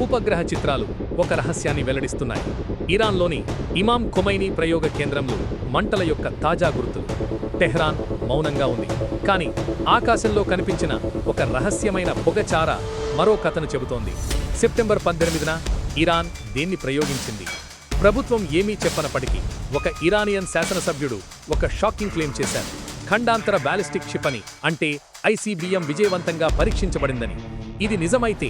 ఉపగ్రహ చిత్రాలు ఒక రహస్యాన్ని వెల్లడిస్తున్నాయి. ఇరాన్లోని ఇమాం ఖొమైనీ ప్రయోగ కేంద్రంలో మంటల యొక్క తాజా గుర్తులు టెహ్రాన్ మౌనంగా ఉంది. కానీ ఆకాశంలో కనిపించిన ఒక రహస్యమైన పొగచార మరో కథను చెబుతోంది. సెప్టెంబర్ పద్దెనిమిదిన ఇరాన్ దేన్ని ప్రయోగించింది? ప్రభుత్వం ఏమీ చెప్పనప్పటికీ ఒక ఇరానియన్ శాసనసభ్యుడు ఒక షాకింగ్ క్లెయిమ్ చేశారు. ఖండాంతర బ్యాలిస్టిక్ క్షిపణి అంటే ఐసీబీఎం విజయవంతంగా పరీక్షించబడిందని. ఇది నిజమైతే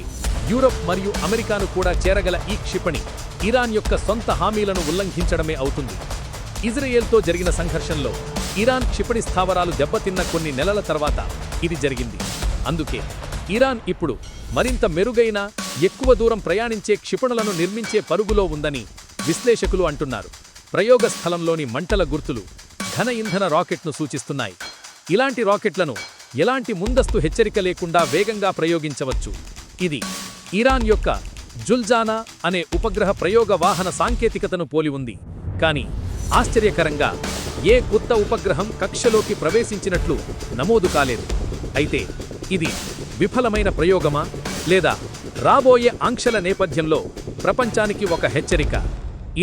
యూరప్ మరియు అమెరికాను కూడా చేరగల ఈ క్షిపణి ఇరాన్ యొక్క సొంత హామీలను ఉల్లంఘించడమే అవుతుంది. ఇజ్రాయెల్తో జరిగిన సంఘర్షణలో ఇరాన్ క్షిపణి స్థావరాలు దెబ్బతిన్న కొన్ని నెలల తర్వాత ఇది జరిగింది. అందుకే ఇరాన్ ఇప్పుడు మరింత మెరుగైన ఎక్కువ దూరం ప్రయాణించే క్షిపణులను నిర్మించే పరుగులో ఉందని విశ్లేషకులు అంటున్నారు. ప్రయోగ స్థలంలోని మంటల గుర్తులు ఘన ఇంధన రాకెట్ను సూచిస్తున్నాయి. ఇలాంటి రాకెట్లను ఎలాంటి ముందస్తు హెచ్చరిక లేకుండా వేగంగా ప్రయోగించవచ్చు. ఇది ఇరాన్ యొక్క జుల్జానా అనే ఉపగ్రహ ప్రయోగ వాహన సాంకేతికతను పోలి ఉంది. కానీ ఆశ్చర్యకరంగా ఏ కొత్త ఉపగ్రహం కక్షలోకి ప్రవేశించినట్లు నమోదు కాలేదు. అయితే ఇది విఫలమైన ప్రయోగమా? లేదా రాబోయే ఆంక్షల నేపథ్యంలో ప్రపంచానికి ఒక హెచ్చరిక?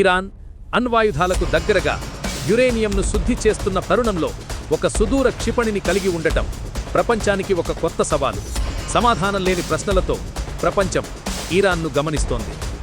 ఇరాన్ అణ్వాయుధాలకు దగ్గరగా యురేనియంను శుద్ధి చేస్తున్న తరుణంలో ఒక సుదూర క్షిపణిని కలిగి ఉండటం ప్రపంచానికి ఒక కొత్త సవాలు. సమాధానం లేని ప్రశ్నలతో ప్రపంచం ఇరాన్ను గమనిస్తోంది.